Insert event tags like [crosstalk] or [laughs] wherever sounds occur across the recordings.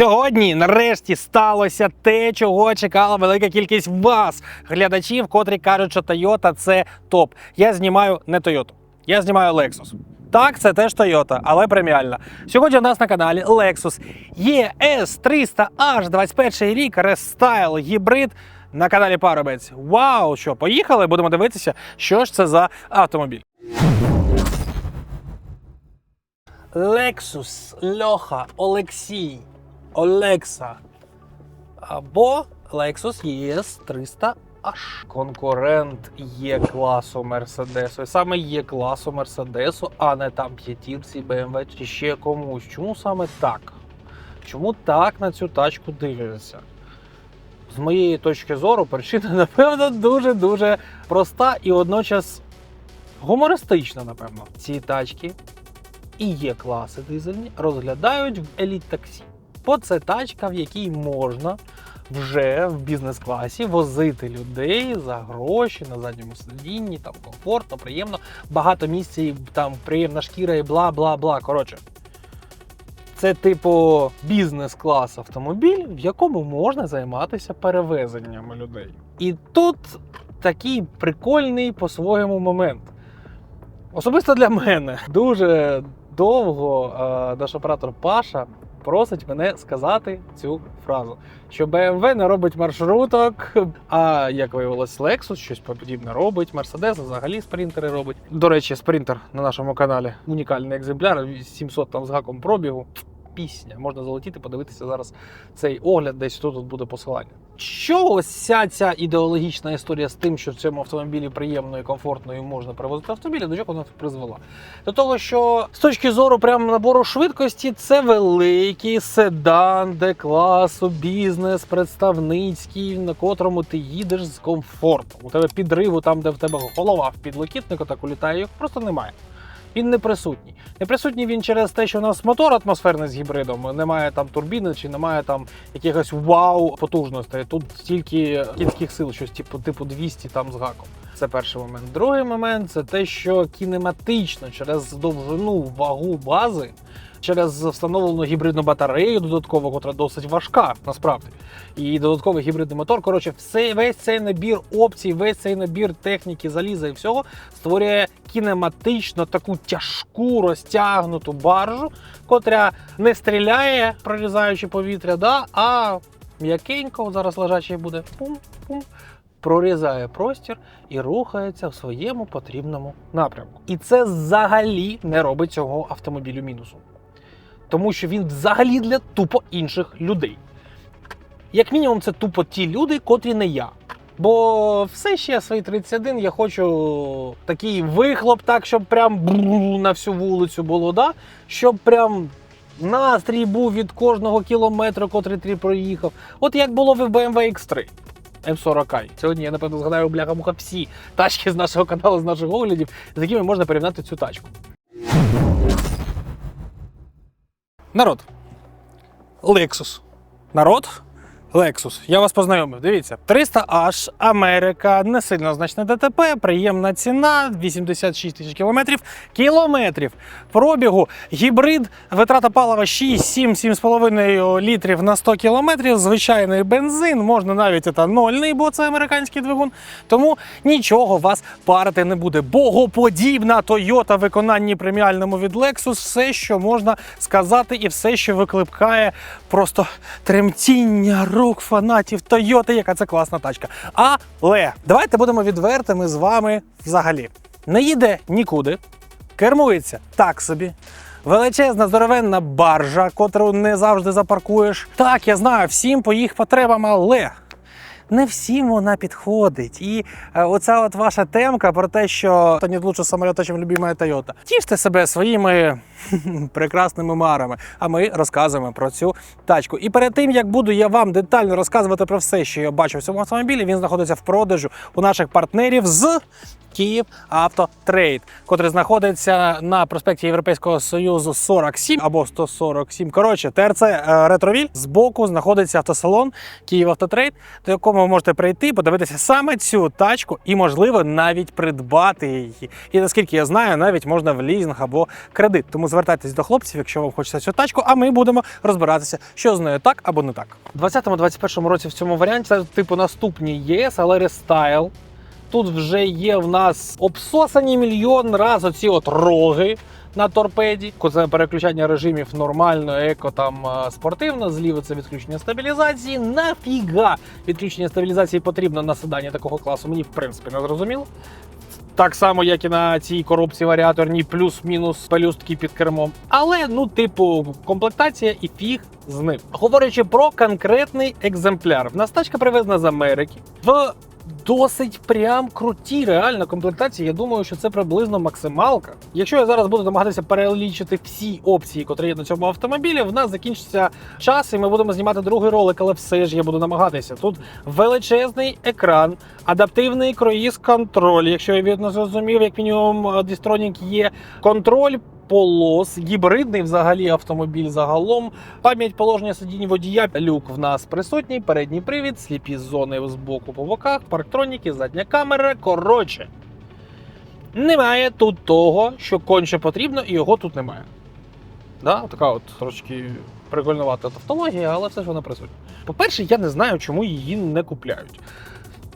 Сьогодні, нарешті, сталося те, чого чекала велика кількість вас, глядачів, котрі кажуть, що Toyota це топ. Я знімаю не Toyota, я знімаю Lexus. Так, це теж Toyota, але преміальна. Сьогодні у нас на каналі Lexus ES 300H 21 рік, рестайл, гібрид на каналі Парубець. Вау! Що, поїхали? Будемо дивитися, що ж це за автомобіль. Lexus, Льоха, Олексій, Олекса або Lexus ES 300H. Конкурент є класу Мерседесу. І саме є класу Мерседесу, а не там п'ятірці, BMW чи ще комусь. Чому саме так? Чому так на цю тачку дивляться? З моєї точки зору, причина, [laughs] напевно, дуже-дуже проста і водночас гумористична, напевно. Ці тачки і є класи дизельні, розглядають в еліт таксі. Бо це тачка, в якій можна вже в бізнес-класі возити людей за гроші на задньому сидінні, там комфортно, приємно, багато місця, і там приємна шкіра і бла бла бла. Коротше, це типу бізнес-клас автомобіль, в якому можна займатися перевезеннями людей. І тут такий прикольний по-своєму момент. Особисто для мене дуже довго е, наш оператор Паша просить мене сказати цю фразу, що BMW не робить маршруток, а як виявилось, Lexus щось подібне робить, Mercedes взагалі спринтери робить. До речі, спринтер на нашому каналі унікальний екземпляр, 700 там з гаком пробігу. Пісня, можна залетіти, подивитися зараз цей огляд, десь тут буде посилання. Що ось ця, ця ідеологічна історія з тим, що в цьому автомобілі приємно і комфортно і можна перевозити автомобілі, до чого вона призвела? До того, що з точки зору прямо набору швидкості, це великий седан, де класу, бізнес, представницький, на котрому ти їдеш з комфортом. У тебе підриву, там, де в тебе голова в підлокітнику, так улітає, їх просто немає. Він не присутній. Не присутній він через те, що у нас мотор атмосферний з гібридом, немає там турбіни чи немає там якихось вау потужностей. Тут стільки кінських сил, щось типу, типу 200 там з гаком. Це перший момент. Другий момент це те, що кінематично через довжину вагу бази, через встановлену гібридну батарею додатково, котра досить важка насправді, і додатковий гібридний мотор. Коротше, все весь цей набір опцій, весь цей набір техніки, заліза і всього створює кінематично таку тяжку розтягнуту баржу, котря не стріляє, прорізаючи повітря, да, а м'якенько зараз лежачий буде пум-пум. Прорізає простір і рухається в своєму потрібному напрямку. І це взагалі не робить цього автомобілю мінусу. Тому що він взагалі для тупо інших людей. Як мінімум, це тупо ті люди, котрі не я. Бо все ще свої 31 я хочу такий вихлоп, так, щоб прям на всю вулицю було, да? щоб прям настрій був від кожного кілометру, котрий ти проїхав. От як було в BMW X3. М40i. Сьогодні я напевно згадаю бляха муха всі тачки з нашого каналу, з наших оглядів, з якими можна порівняти цю тачку. Народ. Lexus. Народ. Lexus. Я вас познайомив. Дивіться, 300H, Америка, не сильно значне ДТП, приємна ціна, 86 тисяч кілометрів. Кілометрів пробігу, гібрид, витрата палива 6-7-7,5 літрів на 100 кілометрів. Звичайний бензин, можна навіть етанольний, бо це американський двигун. Тому нічого вас парити не буде. Богоподібна Toyota в виконанні преміальному від Lexus, все, що можна сказати, і все, що викликає просто тремтіння рук фанатів Toyota, яка це класна тачка. Але давайте будемо відвертими з вами взагалі. Не їде нікуди, кермується так собі. Величезна здоровенна баржа, котру не завжди запаркуєш. Так, я знаю, всім по їх потребам, але не всім вона підходить. І е, оця от ваша темка про те, що то нет лучше самоліта, чим любимая Toyota. Тіште себе своїми [laughs] прекрасними марами. А ми розказуємо про цю тачку. І перед тим як буду я вам детально розказувати про все, що я бачу в цьому автомобілі, він знаходиться в продажу у наших партнерів з. Київ Автотрейд, котрий знаходиться на проспекті Європейського Союзу 47 або 147. Коротше, ТРЦ е, Ретровіль. Збоку знаходиться автосалон Київ Автотрейд, до якого ви можете прийти, подивитися саме цю тачку і, можливо, навіть придбати її. І наскільки я знаю, навіть можна в лізинг або кредит. Тому звертайтесь до хлопців, якщо вам хочеться цю тачку, а ми будемо розбиратися, що з нею так або не так. У 2020-2021 році в цьому варіанті це типу наступні ЄС, але рестайл. Тут вже є в нас обсосані мільйон раз оці от роги на торпеді. Це переключання режимів нормально, еко там е, спортивно. Зліва це відключення стабілізації. Нафіга відключення стабілізації потрібно на седані такого класу. Мені в принципі не зрозуміло. Так само, як і на цій коробці варіаторній, плюс-мінус пелюстки під кермом. Але, ну, типу, комплектація і фіг з ним. Говорячи про конкретний екземпляр, в нас тачка привезена з Америки в досить прям крутій реально комплектації. Я думаю, що це приблизно максималка. Якщо я зараз буду намагатися перелічити всі опції, котрі є на цьому автомобілі, в нас закінчиться час, і ми будемо знімати другий ролик, але все ж я буду намагатися. Тут величезний екран, адаптивний круїз-контроль. Якщо я вірно зрозумів, як мінімум Distronic є контроль. Полос, гібридний взагалі автомобіль загалом. Пам'ять положення сидінь водія. Люк в нас присутній, передній привід, сліпі зони з боку по боках, парктроніки, задня камера. Коротше, немає тут того, що конче потрібно, і його тут немає. Да? Така от трошки прикольнувата тавтологія, але все ж вона присутня. По-перше, я не знаю, чому її не купляють.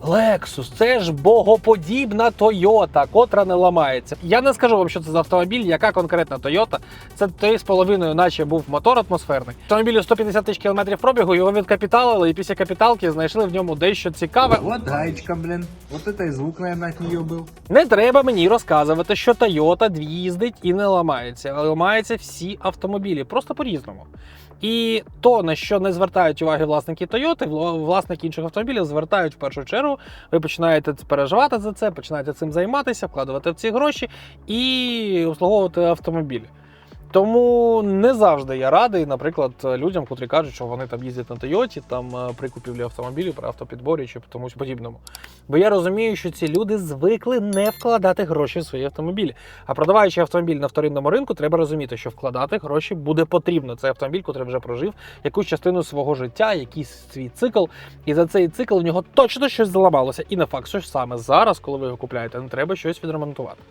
Lexus, це ж богоподібна Toyota, котра не ламається. Я не скажу вам, що це за автомобіль, яка конкретна Toyota. Це 3,5, наче був мотор атмосферний. Автомобілю 150 тисяч кілометрів пробігу, його відкапіталили, і після капіталки знайшли в ньому дещо цікаве. Вот гаечка, блин. Вот это и звук, от нее был. Не треба мені розказувати, що Toyota їздить і не ламається. Ламаються всі автомобілі, просто по-різному. І то, на що не звертають уваги власники Toyota, вла- власники інших автомобілів звертають в першу чергу. Ви починаєте переживати за це, починаєте цим займатися, вкладувати в ці гроші і обслуговувати автомобілі. Тому не завжди я радий, наприклад, людям, котрі кажуть, що вони там їздять на Тойоті, там е, при купівлі автомобілів, при автопідборі чи тому подібному. Бо я розумію, що ці люди звикли не вкладати гроші в свої автомобілі. А продаваючи автомобіль на вторинному ринку, треба розуміти, що вкладати гроші буде потрібно. Це автомобіль, котрий вже прожив якусь частину свого життя, якийсь свій цикл, і за цей цикл в нього точно щось зламалося. І не факт, що саме зараз, коли ви його купляєте, не треба щось відремонтувати.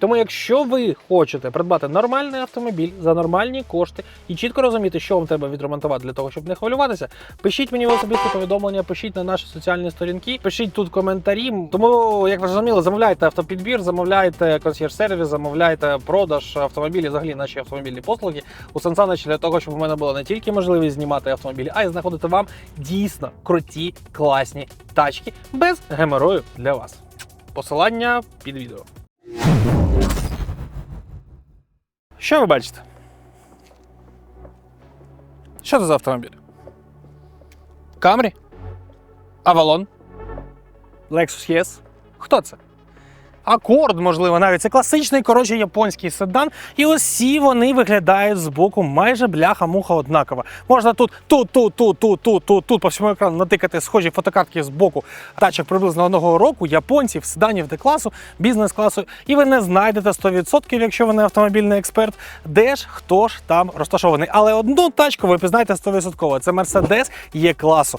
Тому, якщо ви хочете придбати нормальний автомобіль за нормальні кошти і чітко розуміти, що вам треба відремонтувати для того, щоб не хвилюватися, пишіть мені в особисті повідомлення, пишіть на наші соціальні сторінки, пишіть тут коментарі. Тому, як ви зрозуміли, замовляйте автопідбір, замовляйте консьєрж-сервіс, замовляйте продаж автомобілів, взагалі наші автомобільні послуги у Сансанич для того, щоб у мене була не тільки можливість знімати автомобілі, а й знаходити вам дійсно круті, класні тачки без геморою для вас. Посилання під відео. Що ви бачите? Що це за автомобіль? Камрі? Авалон? Lexus ЄС? Хто це? Акорд, можливо, навіть це класичний, коротше, японський седан. І всі вони виглядають збоку майже бляха-муха однаково. Можна тут, тут, тут, тут, тут, тут, тут, тут по всьому екрану натикати схожі фотокартки з боку тачок приблизно одного року, японців, седанів Д-класу, бізнес-класу. І ви не знайдете 100%, якщо ви не автомобільний експерт, де ж хто ж там розташований. Але одну тачку ви пізнаєте 100%. Це Mercedes Є-класу.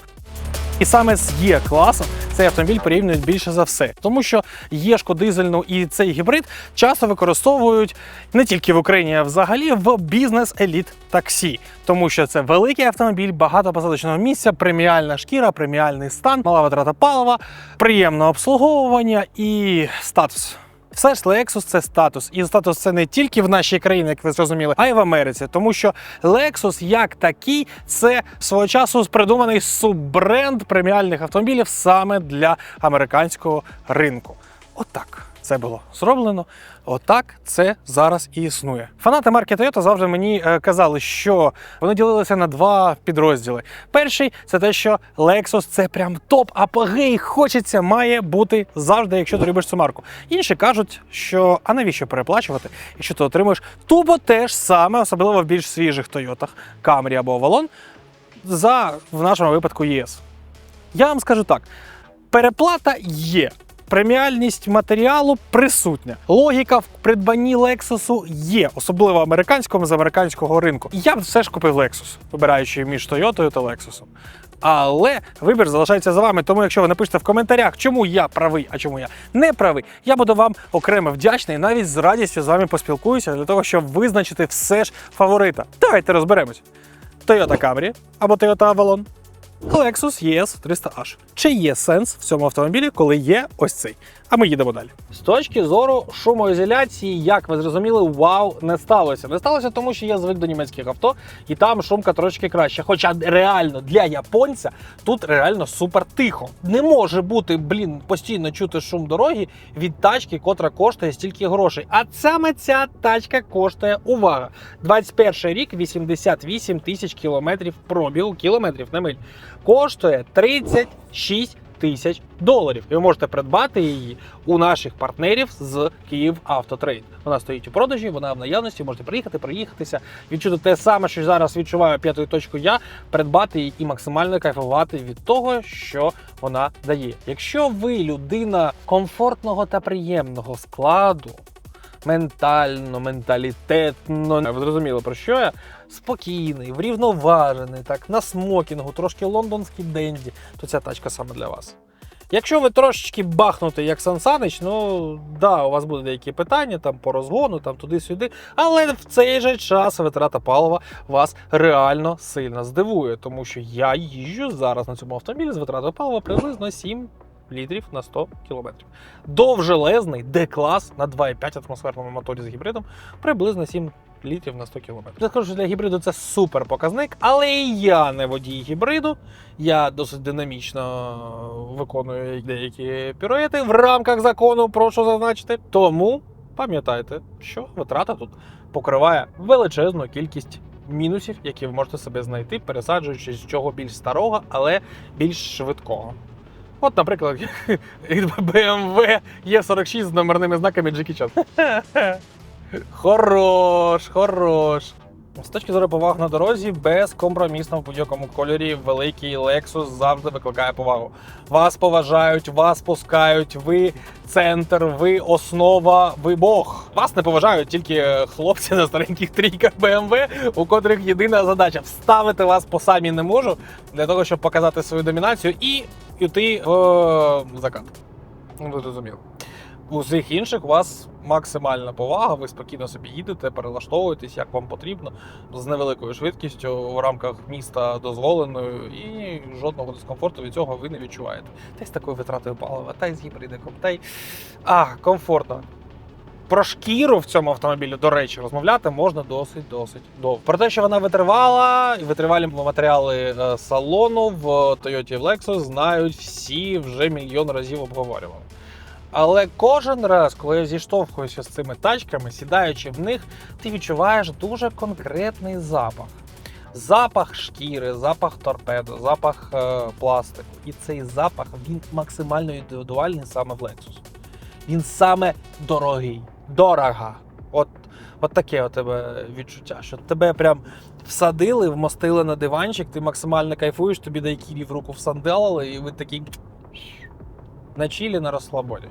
І саме з є класом цей автомобіль порівнюють більше за все, тому що єшку дизельну і цей гібрид часто використовують не тільки в Україні, а взагалі в бізнес еліт таксі, тому що це великий автомобіль, багато посадочного місця, преміальна шкіра, преміальний стан, мала витрата палива, приємне обслуговування і статус. Все ж Lexus це статус, і статус це не тільки в нашій країні, як ви зрозуміли, а й в Америці, тому що Lexus як такий це свого часу придуманий суббренд преміальних автомобілів саме для американського ринку. Отак. Це було зроблено. Отак це зараз і існує. Фанати марки Toyota завжди мені е, казали, що вони ділилися на два підрозділи. Перший це те, що Lexus це прям топ, апогей, хочеться, має бути завжди, якщо ти любиш цю марку. Інші кажуть, що а навіщо переплачувати, якщо ти отримуєш тупо те ж саме, особливо в більш свіжих Toyota, Camry або Avalon, за в нашому випадку ЄС. Я вам скажу так: переплата є. Преміальність матеріалу присутня. Логіка в придбанні Lexus є, особливо американському з американського ринку. Я б все ж купив Lexus, вибираючи між Toyota та Lexus. Але вибір залишається за вами. Тому, якщо ви напишете в коментарях, чому я правий, а чому я не правий, я буду вам окремо вдячний і навіть з радістю з вами поспілкуюся для того, щоб визначити все ж фаворита. Давайте розберемось. Toyota Camry або Toyota Avalon. Lexus ES 300H. Чи є сенс в цьому автомобілі, коли є ось цей? А ми їдемо далі. З точки зору шумоізоляції, як ви зрозуміли, вау не сталося. Не сталося, тому що я звик до німецьких авто, і там шумка трошки краще. Хоча реально для японця тут реально супер тихо. Не може бути, блін, постійно чути шум дороги від тачки, котра коштує стільки грошей. А саме ця тачка коштує увага. 21 рік, 88 тисяч кілометрів пробігу, кілометрів не миль. Коштує 36 тисяч доларів. І ви можете придбати її у наших партнерів з Київ Автотрейд. Вона стоїть у продажі, вона в наявності. Можете приїхати, проїхатися, відчути те саме, що зараз відчуваю п'ятою точкою я, придбати її і максимально кайфувати від того, що вона дає. Якщо ви людина комфортного та приємного складу. Ментально, менталітетно, ви зрозуміли про що я? Спокійний, врівноважений, так, на смокінгу, трошки лондонський денді, то ця тачка саме для вас. Якщо ви трошечки бахнути, як Сан Санич, ну да, у вас будуть деякі питання там по розгону, там туди-сюди. Але в цей же час витрата палива вас реально сильно здивує, тому що я їжджу зараз на цьому автомобілі з витратою палива приблизно 7 літрів на 100 кілометрів. Довжелезний D-клас на 2,5 атмосферному моторі з гібридом приблизно 7 літрів на 100 кілометрів. Я скажу, що для гібриду це супер показник, але і я не водій гібриду. Я досить динамічно виконую деякі піруети в рамках закону, прошу зазначити. Тому пам'ятайте, що витрата тут покриває величезну кількість мінусів, які ви можете себе знайти, пересаджуючи з чого більш старого, але більш швидкого. От, наприклад, [laughs] BMW Е46 з номерними знаками Джекі Чан. [laughs] Хорош, хорош. З точки зору поваг на дорозі, безкомпромісно в будь-якому кольорі великий Lexus завжди викликає повагу. Вас поважають, вас пускають, ви центр, ви основа, ви Бог. Вас не поважають тільки хлопці на стареньких трійках BMW, у котрих єдина задача вставити вас по самі не можу для того, щоб показати свою домінацію і йти в закат. Ну, ви зрозуміли. У всіх інших у вас максимальна повага, ви спокійно собі їдете, перелаштовуєтесь, як вам потрібно, з невеликою швидкістю в рамках міста дозволеною, і жодного дискомфорту від цього ви не відчуваєте. Та й з такою витратою палива, та й з гібридиком, та й а, комфортно. Про шкіру в цьому автомобілі, до речі, розмовляти можна досить досить довго. Про те, що вона витривала, і витривалі матеріали е, салону в Toyota і Lexus знають всі вже мільйон разів обговорювали. Але кожен раз, коли я зіштовхуюся з цими тачками, сідаючи в них, ти відчуваєш дуже конкретний запах. Запах шкіри, запах торпедо, запах е, пластику. І цей запах він максимально індивідуальний саме в Lexus. Він саме дорогий, дорога. От, от таке у тебе відчуття, що тебе прям всадили, вмостили на диванчик, ти максимально кайфуєш, тобі дайкірі в руку всанделили, і ви такий на чілі, на розслабоні.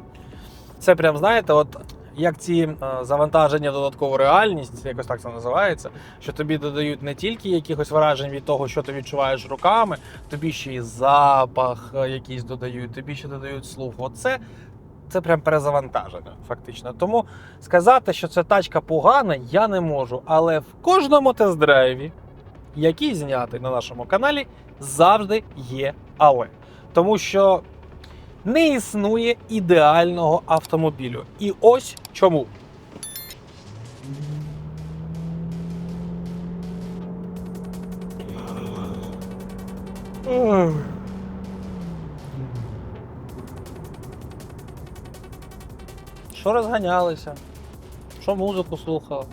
Це прям, знаєте, от як ці е, завантаження в додаткову реальність, якось так це називається, що тобі додають не тільки якихось вражень від того, що ти відчуваєш руками, тобі ще й запах е, якийсь додають, тобі ще додають слух. Оце це прям перезавантаження, фактично. Тому сказати, що ця тачка погана, я не можу. Але в кожному тест-драйві, який знятий на нашому каналі, завжди є але. Тому що не існує ідеального автомобілю. І ось чому. Що розганялися? Що музику слухали?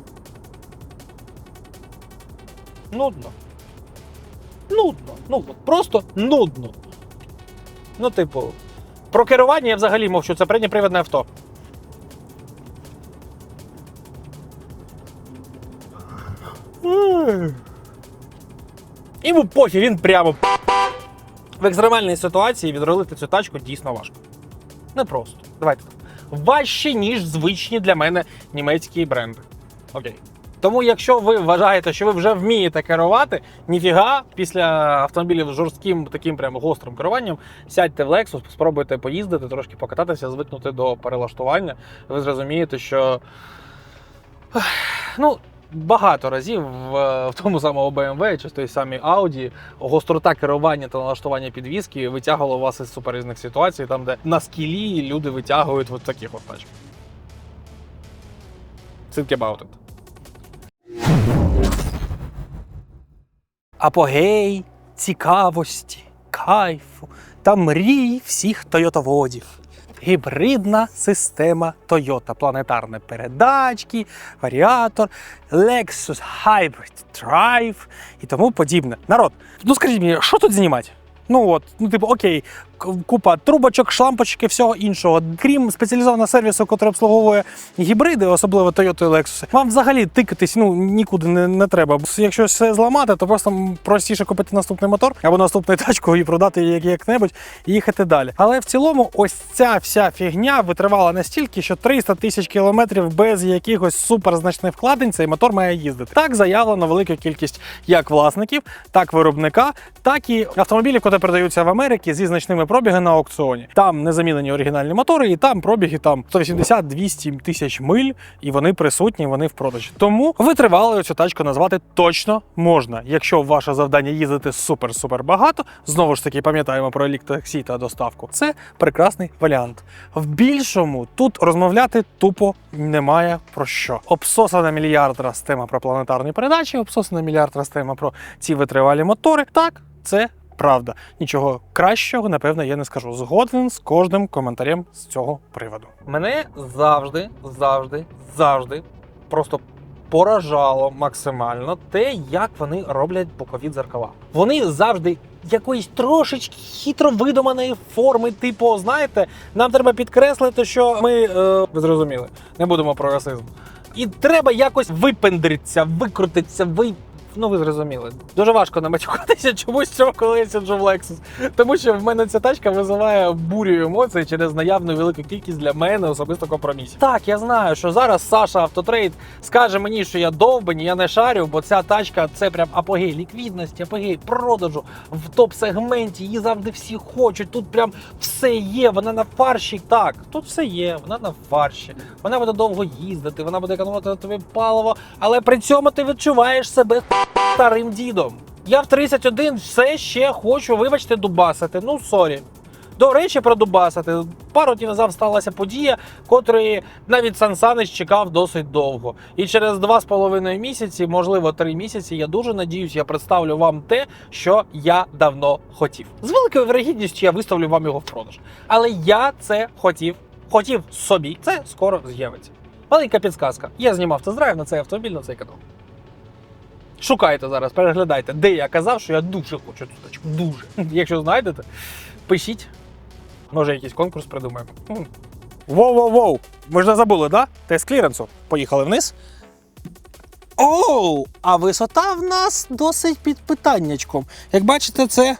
Нудно. Нудно. Ну, просто нудно. Ну, типу, про керування я взагалі мовчу, це передньопривідне авто. Йому пофіг, він прямо. В екстремальній ситуації відролити цю тачку дійсно важко. Непросто. Давайте. так. Важче, ніж звичні для мене німецькі бренди. Окей. Тому, якщо ви вважаєте, що ви вже вмієте керувати, ніфіга, після автомобілів з жорстким таким прям гострим керуванням, сядьте в Lexus, спробуйте поїздити, трошки покататися, звикнути до перелаштування. Ви зрозумієте, що ну, багато разів в, в тому самому BMW чи в той самій Audi гострота керування та налаштування підвіски витягувало вас із суперрізних ситуацій, там, де на скілі люди витягують от таких от тачок. Think about it. Апогей цікавості, кайфу та мрій всіх тойотоводів. Гібридна система Toyota, планетарні передачки, варіатор, Lexus Hybrid Drive і тому подібне. Народ, ну скажіть мені, що тут знімати? Ну от, ну типу, окей, купа трубочок, шлампочки, всього іншого. Крім спеціалізованого сервісу, який обслуговує гібриди, особливо Toyota і Lexus, вам взагалі тикатись ну нікуди не, не треба. Якщо все зламати, то просто простіше купити наступний мотор або наступну тачку і продати її як- як-небудь і їхати далі. Але в цілому, ось ця вся фігня витривала настільки, що 300 тисяч кілометрів без якихось суперзначних вкладень цей мотор має їздити. Так заявлено велика кількість як власників, так виробника, так і автомобілів, які продаються в Америці зі значними пробігами на аукціоні. Там не замінені оригінальні мотори, і там пробіги там 180-200 тисяч миль, і вони присутні, вони в продажі. Тому витривалою цю тачку назвати точно можна. Якщо ваше завдання їздити супер-супер багато, знову ж таки пам'ятаємо про електаксі та доставку. Це прекрасний варіант. В більшому тут розмовляти тупо немає про що. Обсосана мільярд раз тема про планетарні передачі, обсосана мільярд раз тема про ці витривалі мотори. Так, це правда. Нічого кращого, напевно, я не скажу. Згоден з кожним коментарем з цього приводу. Мене завжди, завжди, завжди просто поражало максимально те, як вони роблять бокові дзеркала. Вони завжди якоїсь трошечки хитро видуманої форми, типу, знаєте, нам треба підкреслити, що ми е, ви зрозуміли, не будемо про расизм. І треба якось випендритися, викрутитися, ви. Ну, ви зрозуміли. Дуже важко не матюкатися чомусь цього, коли я Lexus. Тому що в мене ця тачка визиває бурю емоцій через наявну велику кількість для мене особисто компромісів. Так, я знаю, що зараз Саша Автотрейд скаже мені, що я довбень, я не шарю, бо ця тачка це прям апогей ліквідності, апогей продажу в топ-сегменті. Її завжди всі хочуть. Тут прям все є. Вона на фарші. Так, тут все є. Вона на фарші. Вона буде довго їздити, вона буде економити на тобі паливо, але при цьому ти відчуваєш себе старим дідом. Я в 31 все ще хочу, вибачте, дубасити. Ну, сорі. До речі, про дубасити. Пару днів назад сталася подія, котрої навіть Сан Санич чекав досить довго. І через два з половиною місяці, можливо, три місяці, я дуже надіюсь, я представлю вам те, що я давно хотів. З великою вирогідністю я виставлю вам його в продаж. Але я це хотів, хотів собі. Це скоро з'явиться. Маленька підсказка. Я знімав тест-драйв на цей автомобіль на цей канал. Шукайте зараз, переглядайте, де я казав, що я дуже хочу цю тачку. Дуже. [laughs] Якщо знайдете, пишіть. Може, якийсь конкурс придумаємо. Воу-воу-воу! Ми ж не забули, да? Тест кліренсу. Поїхали вниз. Оу! А висота в нас досить під питаннячком. Як бачите, це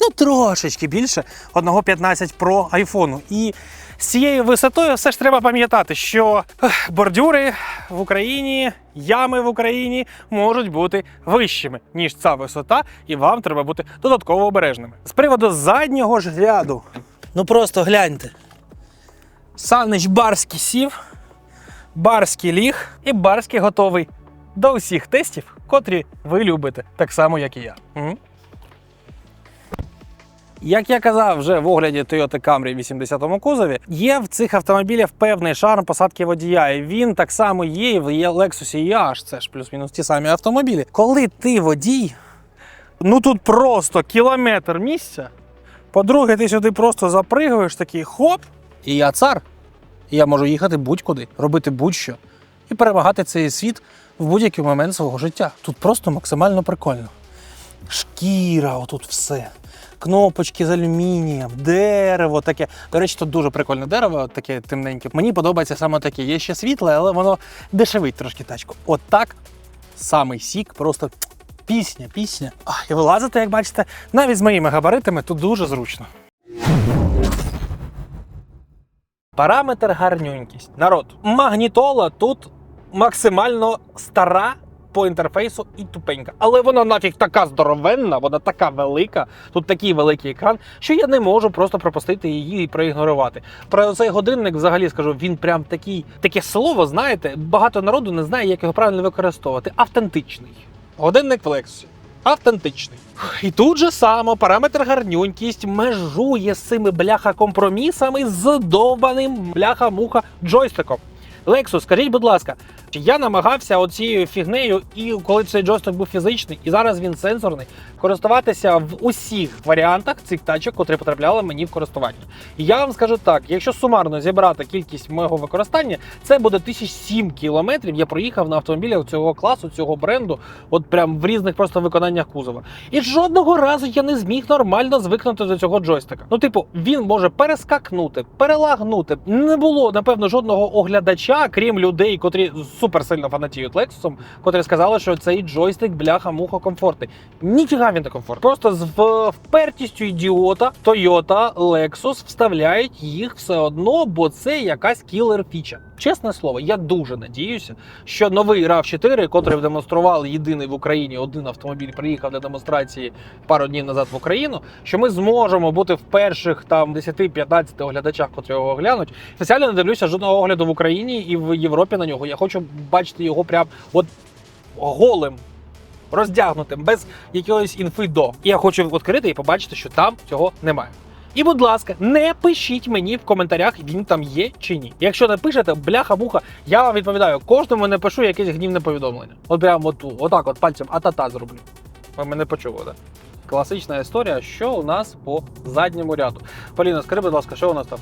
ну, трошечки більше 1.15 Pro айфону. І з цією висотою все ж треба пам'ятати, що бордюри в Україні, ями в Україні можуть бути вищими, ніж ця висота, і вам треба бути додатково обережними. З приводу заднього ж ряду, ну просто гляньте. Санич Барський сів, Барський ліг і Барський готовий до всіх тестів, котрі ви любите, так само, як і я. Як я казав вже в огляді Toyota Camry 80-му кузові, є в цих автомобілях певний шарм посадки водія. І він так само є і в Lexus EH, це ж плюс-мінус ті самі автомобілі. Коли ти водій, ну тут просто кілометр місця. По-друге, ти сюди просто запригуєш такий хоп, і я цар. І я можу їхати будь-куди, робити будь-що і перемагати цей світ в будь-який момент свого життя. Тут просто максимально прикольно. Шкіра, отут все. Кнопочки з алюмінієм, дерево таке. До речі, тут дуже прикольне дерево, таке темненьке. Мені подобається саме таке. Є ще світле, але воно дешевить трошки тачку. От так самий сік, просто пісня, пісня. А, і вилазити, як бачите, навіть з моїми габаритами тут дуже зручно. Параметр гарнюнькість. Народ, магнітола тут максимально стара по інтерфейсу і тупенька. Але вона нафіг така здоровенна, вона така велика, тут такий великий екран, що я не можу просто пропустити її і проігнорувати. Про цей годинник взагалі скажу, він прям такий, таке слово, знаєте, багато народу не знає, як його правильно використовувати. Автентичний. Годинник в Lexus. Автентичний. І тут же само параметр гарнюнькість межує з цими бляха-компромісами з довбаним бляха-муха джойстиком. Lexus, скажіть, будь ласка, чи я намагався оцією фігнею, і коли цей джойстик був фізичний, і зараз він сенсорний, користуватися в усіх варіантах цих тачок, котрі потрапляли мені в користування. І я вам скажу так: якщо сумарно зібрати кількість мого використання, це буде 1007 кілометрів. Я проїхав на автомобілях цього класу, цього бренду, от прям в різних просто виконаннях кузова. І жодного разу я не зміг нормально звикнути до цього джойстика. Ну, типу, він може перескакнути, перелагнути. Не було, напевно, жодного оглядача, крім людей, котрі супер сильно фанатіють Lexus, котрі сказали, що цей джойстик бляха-муха комфортний. Ніфіга він не комфортний. Просто з впертістю ідіота Toyota, Lexus вставляють їх все одно, бо це якась кілер фіча. Чесне слово, я дуже надіюся, що новий rav 4 котрий демонстрували єдиний в Україні, один автомобіль приїхав для демонстрації пару днів назад в Україну. Що ми зможемо бути в перших там 10-15 оглядачах, котрі його оглянуть. Спеціально не дивлюся жодного огляду в Україні і в Європі на нього. Я хочу бачити його прям от голим. Роздягнутим, без якоїсь інфи до. І я хочу відкрити і побачити, що там цього немає. І, будь ласка, не пишіть мені в коментарях, він там є чи ні. Якщо не пишете, бляха-муха, я вам відповідаю, кожному не пишу якесь гнівне повідомлення. От прямо от, отак, от пальцем а-та-та зроблю. Ви мене почули, так? Класична історія, що у нас по задньому ряду. Поліна, скажи, будь ласка, що у нас там?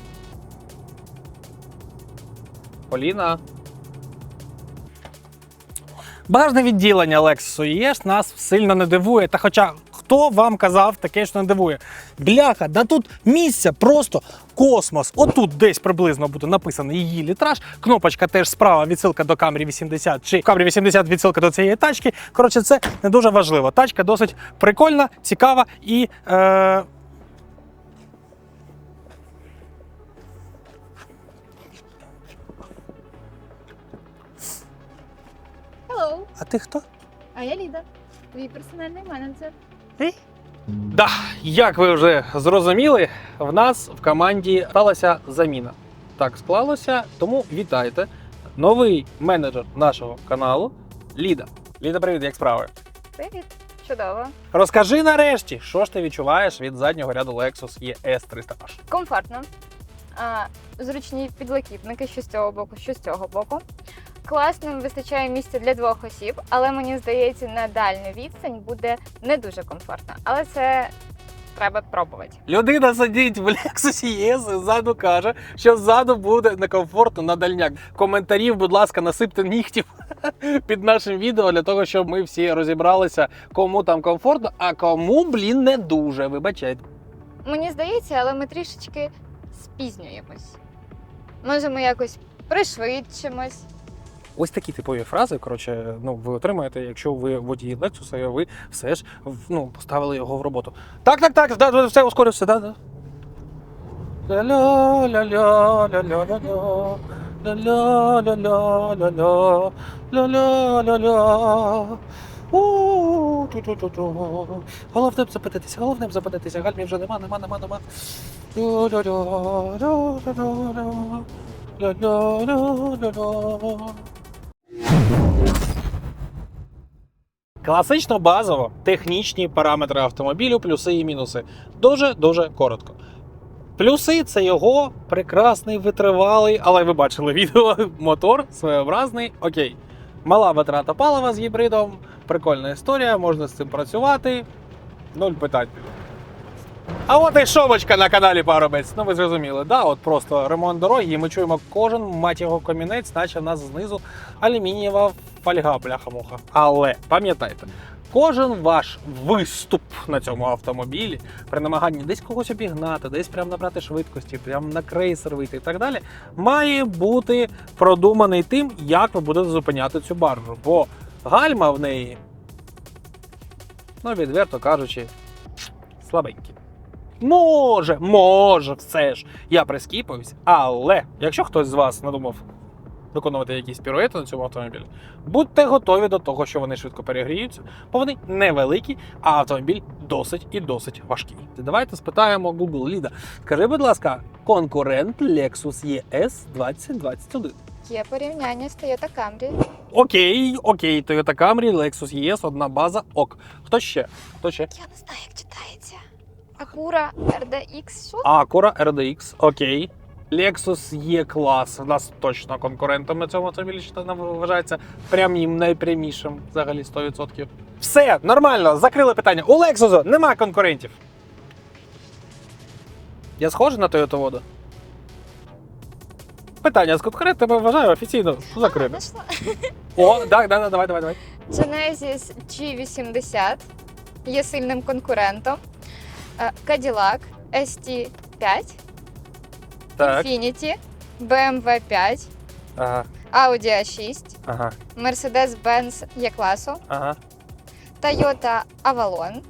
Поліна. Багажне відділення Lexus ES нас сильно не дивує. Та хоча хто вам казав таке, що не дивує? Бляха, да тут місця просто космос. Отут десь приблизно буде написаний її літраж. Кнопочка теж справа, відсилка до Camry 80 чи Camry 80 відсилка до цієї тачки. Коротше, це не дуже важливо. Тачка досить прикольна, цікава і. Е... Hello, А ти хто? а я Ліда, твій персональний менеджер. Да, як ви вже зрозуміли, в нас в команді сталася заміна. Так склалося, тому вітайте. Новий менеджер нашого каналу Ліда. Ліда, привіт, як справи? Привіт, чудово. Розкажи нарешті, що ж ти відчуваєш від заднього ряду Lexus ES 300H? Комфортно. А, зручні підлокітники, що з цього боку, що з цього боку. Класно, вистачає місця для двох осіб, але мені здається, на дальню відстань буде не дуже комфортно. Але це треба пробувати. Людина сидить в Lexus ES ззаду каже, що ззаду буде некомфортно на дальняк. Коментарів, будь ласка, насипте нігтів [laughs] під нашим відео для того, щоб ми всі розібралися, кому там комфортно, а кому, блін, не дуже. Вибачайте. Мені здається, але ми трішечки спізнюємось. Може, ми якось пришвидшимось. Ось такі типові фрази. Коротше, ну ви отримаєте, якщо ви водій Lexus, і ви все ж ну, поставили його в роботу. Так, так, так, да, все ускорився, да, да. Ля-ля-ля-ля-ля-ля-ля-ля. Ля-ля-ля-ля-ля-ля. Ля-ля-ля-ля. Головне б запитатися, головне б запитатися. Гальмів вже нема, нема, нема, нема. Ля-ля-ля-ля-ля-ля-ля. Ля-ля-ля-ля-ля. Класично базово технічні параметри автомобілю, плюси і мінуси. Дуже дуже коротко. Плюси це його прекрасний витривалий, але ви бачили відео, [laughs] мотор своєобразний. Окей. Мала витрата палива з гібридом, прикольна історія, можна з цим працювати. Нуль питань. А от і шовочка на каналі Парубець. Ну ви зрозуміли, да, от просто ремонт дороги, і ми чуємо кожен мать його камінець, наче в нас знизу алюмінієва фольга, бляха-муха. Але пам'ятайте, кожен ваш виступ на цьому автомобілі при намаганні десь когось обігнати, десь прям набрати швидкості, прям на крейсер вийти і так далі, має бути продуманий тим, як ви будете зупиняти цю баржу. Бо гальма в неї, ну відверто кажучи, слабенькі. Може, може, все ж. Я прискіпаюсь, але якщо хтось з вас надумав виконувати якісь піруети на цьому автомобілі, будьте готові до того, що вони швидко перегріються, бо вони невеликі, а автомобіль досить і досить важкий. Давайте спитаємо Google Ліда. Скажи, будь ласка, конкурент Lexus ES 2021. Є порівняння з Toyota Camry. Окей, окей, Toyota Camry, Lexus ES, одна база, ок. Хто ще? Хто ще? Я не знаю, як читається. Acura RDX, що? Acura RDX, окей. Lexus є клас. У нас точно конкурентом на цьому автомобілі що нам вважається прямим найпрямішим взагалі 100%. Все, нормально, закрили питання. У Lexus нема конкурентів. Я схожий на Toyota Вода? Питання з конкурентами вважаю офіційно. А, знайшла. О, так, да, да, давай, давай, давай. Genesis G80 є сильним конкурентом. Е, Cadillac ST5, Так. Infiniti, BMW 5, Ага, Audi A6, ага, Mercedes-Benz E-класу, ага. Toyota Avalon.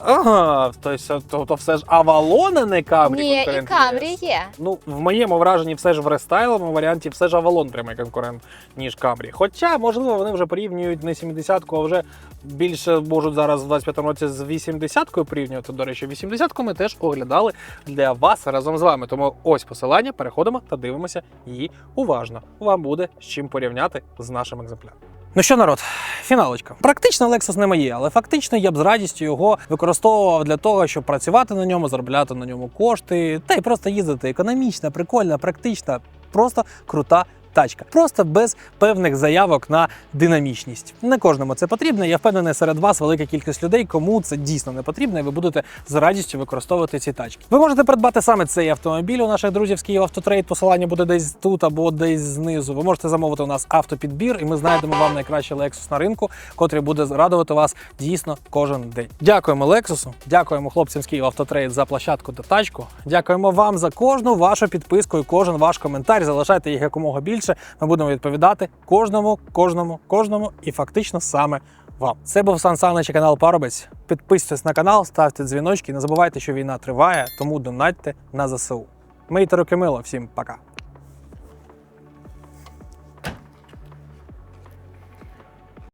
Ага, тобто, то, то все ж Avalon, а не Camry Ні, і ЄС. є. Ну, в моєму враженні все ж в рестайловому варіанті все ж Avalon прямий конкурент, ніж Camry. Хоча, можливо, вони вже порівнюють не 70-ку, а вже більше можуть зараз в 25-му році з 80-кою порівнювати. До речі, 80-ку ми теж оглядали для вас разом з вами. Тому ось посилання, переходимо та дивимося її уважно. Вам буде з чим порівняти з нашим екземпляром. Ну що, народ, фіналочка. Практично Lexus не моє, але фактично я б з радістю його використовував для того, щоб працювати на ньому, заробляти на ньому кошти, та й просто їздити економічна, прикольна, практична, просто крута. Тачка просто без певних заявок на динамічність. Не кожному це потрібно. Я впевнений, серед вас велика кількість людей, кому це дійсно не потрібно, і ви будете з радістю використовувати ці тачки. Ви можете придбати саме цей автомобіль у наших друзів з Київ Автотрейд. Посилання буде десь тут або десь знизу. Ви можете замовити у нас автопідбір, і ми знайдемо вам найкращий Lexus на ринку, котрий буде радувати вас дійсно кожен день. Дякуємо Лексусу, дякуємо хлопцям з Київ Автотрейд за площадку та тачку. Дякуємо вам за кожну вашу підписку і кожен ваш коментар. Залишайте їх якомога більше. Ми будемо відповідати кожному, кожному, кожному і фактично саме вам. Це був Сан Санич і канал Парубець. Підписуйтесь на канал, ставте дзвіночки. Не забувайте, що війна триває, тому донатьте на ЗСУ. Мийте руки мило, всім пока.